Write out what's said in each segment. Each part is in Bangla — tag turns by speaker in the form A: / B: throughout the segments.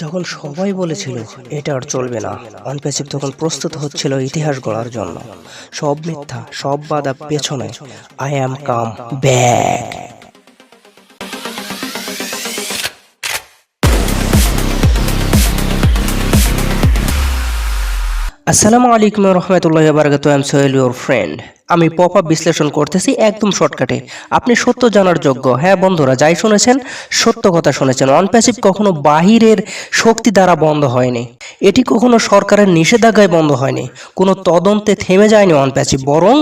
A: যখন সবাই বলেছিল, এটা আর চলবে না। অনপ্যাসিভ তখন প্রস্তুত হচ্ছিল ইতিহাস গড়ার জন্য। সব মিথ্যা, সব বাধা পেছনে। আই অ্যাম কাম ব্যাক আসসালামু আলাইকুম রহমতুল্লাহ বারকাত I am Sohel your friend আমি পপ আপ বিশ্লেষণ করতেছি একদম শর্টকাটে। আপনি সত্য জানার যোগ্য। হ্যাঁ বন্ধুরা, যাই শুনেছেন, সত্য কথা শুনেছেন। অনপ্যাসিভ কখনো বাহিরের শক্তি দ্বারা বন্ধ হয়নি। এটি কখনো সরকারের নিষেধাজ্ঞায় বন্ধ হয়নি। কোনো তদন্তে থেমে যায়নি অনপ্যাসিভ বরং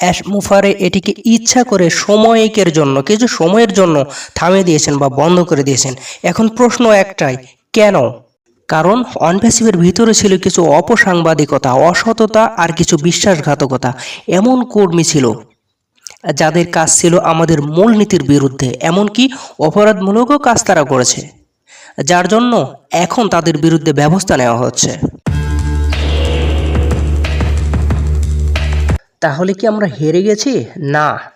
A: অ্যাশ মুফারে এটিকে ইচ্ছা করে সময়কের জন্য, কিছু সময়ের জন্য থামিয়ে দিয়েছেন বা বন্ধ করে দিয়েছেন। এখন প্রশ্ন একটাই, কেন? কারণ অনপ্যাসিভের ভিতরে ছিল কিছু অপসাংবাদিকতা, অসততা আর কিছু বিশ্বাসঘাতকতা। এমন কর্মী ছিল যাদের কাজ ছিল আমাদের মূলনীতির বিরুদ্ধে, এমনকি অপরাধমূলকও কাজ তারা করেছে, যার জন্য এখন তাদের বিরুদ্ধে ব্যবস্থা নেওয়া হচ্ছে। তাহলে কি আমরা হেরে গেছি? না।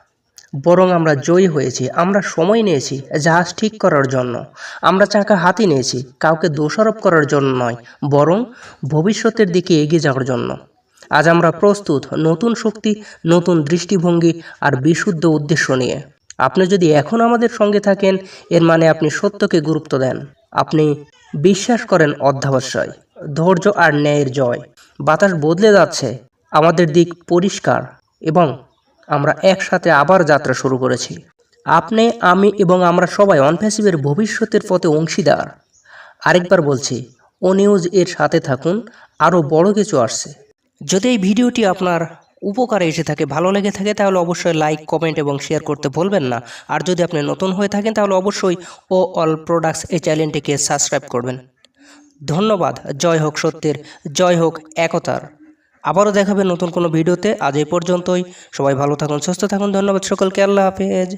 A: বরং আমরা জয়ী হয়েছি, আমরা সময় নিয়েছি জাহাজ ঠিক করার জন্য। আমরা চাকা হাতি নিয়েছি, কাউকে দোষারোপ করার জন্য নয়, বরং ভবিষ্যতের দিকে এগিয়ে যাওয়ার জন্য। আজ আমরা প্রস্তুত নতুন শক্তি, নতুন দৃষ্টিভঙ্গি আর বিশুদ্ধ উদ্দেশ্য নিয়ে। আপনি যদি এখন আমাদের সঙ্গে থাকেন, এর মানে আপনি সত্যকে গুরুত্ব দেন। আপনি বিশ্বাস করেন অধ্যাবসায়, ধৈর্য আর ন্যায়ের জয়। বাতাস বদলে যাচ্ছে, আমাদের দিক পরিষ্কার এবং আমরা একসাথে আবার যাত্রা শুরু করেছি। আপনি, আমি এবং আমরা সবাই অনপ্যাসিভের ভবিষ্যতের পথে অংশীদার। আরেকবার বলছি ও নিউজ এর সাথে থাকুন, আরও বড় কিছু আসছে। যদি এই ভিডিওটি আপনার উপকারে এসে থাকে, ভালো লেগে থাকে, তাহলে অবশ্যই লাইক, কমেন্ট এবং শেয়ার করতে ভুলবেন না। আর যদি আপনি নতুন হয়ে থাকেন, তাহলে অবশ্যই ও অল প্রোডাক্টস এই চ্যানেলটিকে সাবস্ক্রাইব করবেন। ধন্যবাদ, জয় হোক সত্যের, জয় হোক একতার। আবারও দেখাবে নতুন কোনো ভিডিওতে। আজ এই পর্যন্তই। সবাই ভালো থাকুন, সুস্থ থাকুন। ধন্যবাদ সকলকে। আল্লাহ হাফেজ।